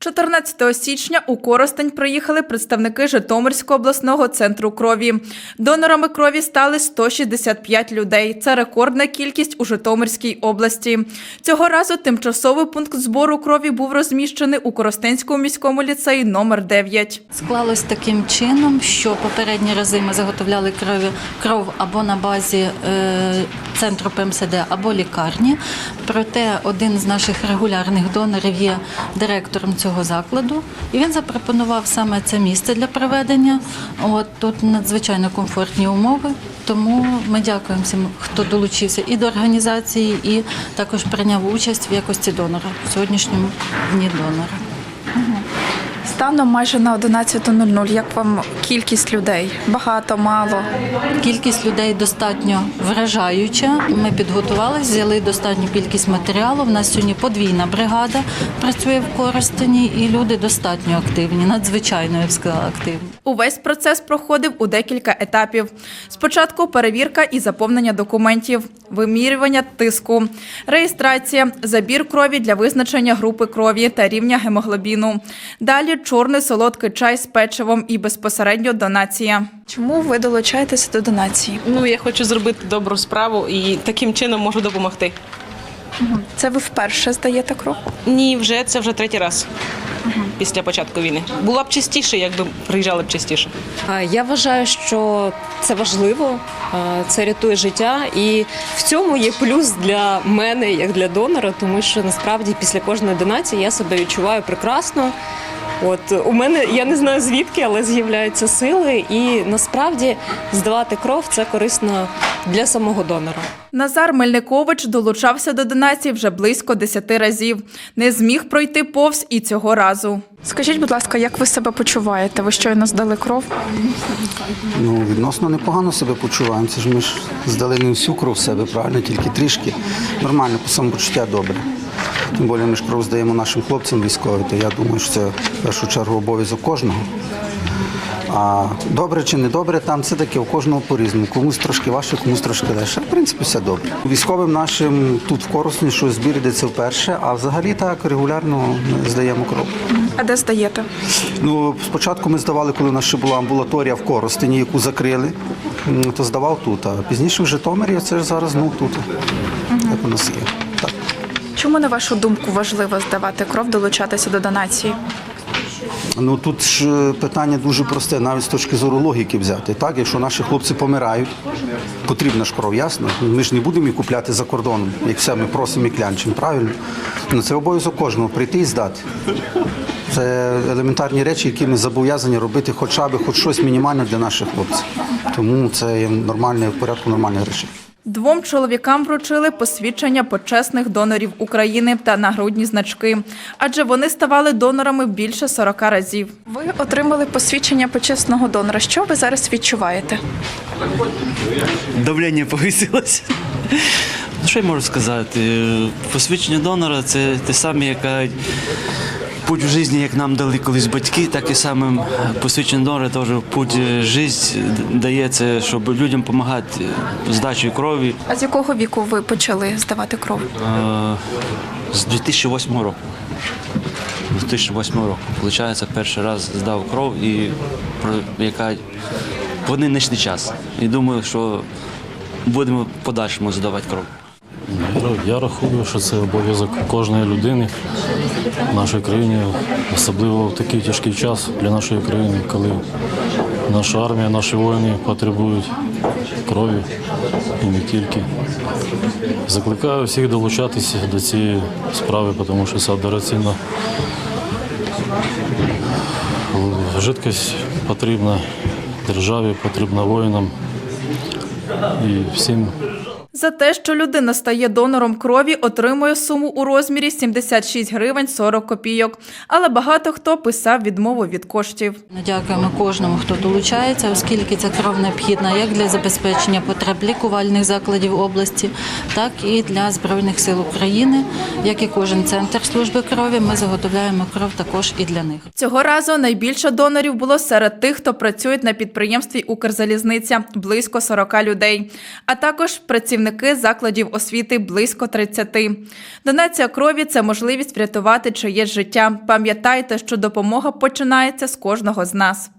14 січня у Коростень приїхали представники Житомирського обласного центру крові. Донорами крові стали 165 людей. Це рекордна кількість у Житомирській області. Цього разу тимчасовий пункт збору крові був розміщений у Коростенському міському ліцеї номер 9. Склалось таким чином, що попередні рази ми заготовляли крові, кров або на базі е, центру ПМСД, або лікарні. Проте один з наших регулярних донорів є директором цього закладу, і він запропонував саме це місце для проведення. От тут надзвичайно комфортні умови. Тому ми дякуємо всім, хто долучився і до організації, і також прийняв участь в якості донора в сьогоднішньому дні донора. Станом майже на 11.00. Як вам кількість людей? Багато, мало? Кількість людей достатньо вражаюча. Ми підготувалися, взяли достатню кількість матеріалу. У нас сьогодні подвійна бригада працює в Коростені, і люди достатньо активні, надзвичайно я б сказала, активні. Увесь процес проходив у декілька етапів. Спочатку перевірка і заповнення документів, вимірювання тиску, реєстрація, забір крові для визначення групи крові та рівня гемоглобіну. Далі чорний солодкий чай з печивом і безпосередньо донація. Чому ви долучаєтеся до донації? Ну, я хочу зробити добру справу і таким чином можу допомогти. Це ви вперше здаєте кров? Ні, вже це вже третій раз після початку війни. Була б частіше, якби приїжджали б частіше. Я вважаю, що це важливо, це рятує життя, і в цьому є плюс для мене, як для донора, тому що насправді після кожної донації я себе відчуваю прекрасно. От у мене я не знаю звідки, але з'являються сили, і насправді здавати кров це корисно для самого донора. Назар Мельникович долучався до донації вже близько 10 разів. Не зміг пройти повз і цього разу. Скажіть, будь ласка, як ви себе почуваєте? Ви щойно здали кров? Ну, відносно непогано себе почуваємо. Це ж ми ж здали не всю кров в себе, правильно, тільки трішки. Нормально, по самопочуття добре. Тим більше ми ж кров здаємо нашим хлопцям військовим, то я думаю, що це в першу чергу обов'язок кожного. А добре чи не добре, там це таке у кожного по-різному. Комусь трошки важче, комусь трошки легше. В принципі, все добре. Військовим нашим тут в Коросні, що збір йдеться вперше, а взагалі так регулярно здаємо кров. А де здаєте? Ну, спочатку ми здавали, коли у нас ще була амбулаторія в Коростені, яку закрили, то здавав тут. А пізніше в Житомирі, це ж зараз ну, тут, як у нас є. Чому, на вашу думку, важливо здавати кров, долучатися до донації? Ну тут ж е, питання дуже просте, навіть з точки зору логіки взяти. Так, якщо наші хлопці помирають, потрібна ж кров, ясно. Ми ж не будемо її купляти за кордоном, як все ми просимо і клянчимо, правильно? Ну це обов'язок кожного прийти і здати. Це елементарні речі, які ми зобов'язані робити хоча б хоч щось мінімальне для наших хлопців. Тому це нормальне в порядку нормальних речей. Двом чоловікам вручили посвідчення почесних донорів України та нагрудні значки, адже вони ставали донорами більше 40 разів. Ви отримали посвідчення почесного донора. Що ви зараз відчуваєте? давлення повисилося. Ну, що я можу сказати? Посвідчення донора це те саме, яка путь в житті, як нам дали колись батьки, так і самим посвідчення донора теж путь в життя дається, щоб людям допомагати здачею крові А з якого віку ви почали здавати кров? з 2008 року. З 2008 року. Получається, перший раз здав кров і про- яка в нинішній час. І думаю, що будемо в подальшому здавати кров. Я рахую, що це обов'язок кожної людини нашій країні, особливо в такий тяжкий час для нашої країни, коли наша армія, наші воїни потребують крові і не тільки. Закликаю всіх долучатися до цієї справи, тому що це дорогоцінна жидкость потрібна державі, потрібна воїнам і всім За те, що людина стає донором крові, отримує суму у розмірі 76 гривень 40 копійок. Але багато хто писав відмову від коштів. Ми Дякуємо кожному, хто долучається, оскільки ця кров необхідна як для забезпечення потреб лікувальних закладів області, так і для Збройних сил України. Як і кожен центр служби крові, ми заготовляємо кров також і для них. Цього разу найбільше донорів було серед тих, хто працює на підприємстві Укрзалізниця близько 40 людей, а також працівники працівники закладів освіти близько 30. Донація крові це можливість врятувати чиєсь життя. Пам'ятайте, що допомога починається з кожного з нас.